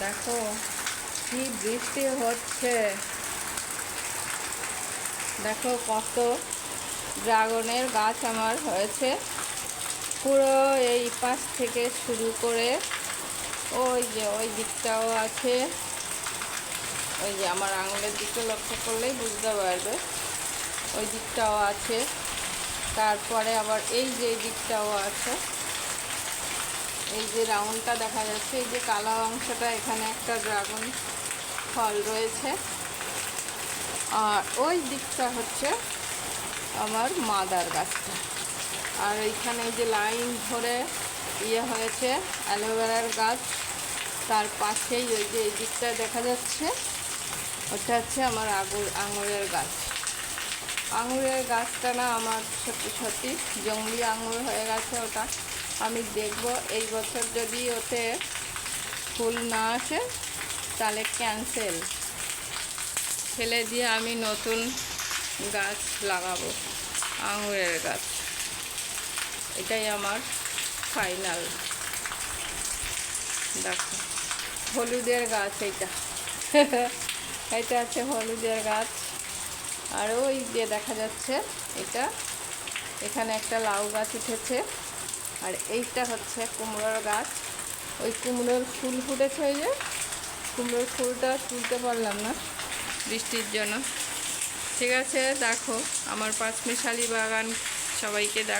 দেখো কি বৃষ্টি হচ্ছে। দেখো কত ড্রাগনের গাছ আমার হয়েছে। পুরো এই পাশ থেকে শুরু করে ওই যে ওই দিকটাও আছে। ওই যে আমার আঙুলের দিকে লক্ষ্য করলেই বুঝতে পারবে। ওই দিকটাও আছে। তারপরে আবার এই যে দিকটাও আছে। এই যে রাউন্ডটা দেখা যাচ্ছে, এই যে কালো অংশটা, এখানে একটা ড্রাগন ফল রয়েছে। আর ওই দিকটা হচ্ছে আমার মাদার গাছটা। আর এইখানে এই যে লাইন ধরে ইয়ে হয়েছে অ্যালোভেরার গাছ, তার পাশেই ওই যে এই দিকটা দেখা যাচ্ছে, ওটা হচ্ছে আমার আঙুর, আঙুরের গাছ। আঙুরের গাছটা না আমার সত্যি সত্যি জঙ্গলি আঙুর হয়ে গেছে ওটা। আমি দেখব এই বছর যদি ওতে ফুল না আসে, তাহলে ক্যান্সেল ফেলে দিয়ে আমি নতুন গাছ লাগাবো, আঙুরের গাছ। এটাই আমার ফাইনাল দেখো, হলুদের গাছ এইটা। এটা আছে হলুদের গাছ। আর ওই যে দেখা যাচ্ছে, এটা, এখানে একটা লাউ গাছ উঠেছে। আর এইটা হচ্ছে কুমড়োর গাছ। ওই কুমড়োর ফুল ফুটেছে ওই যে। কুমড়োর ফুলটা তুলতে পারলাম না বৃষ্টির জন্য। ঠিক আছে, দেখো, আমার পাঁচমিশালি বাগান সবাইকে দেখ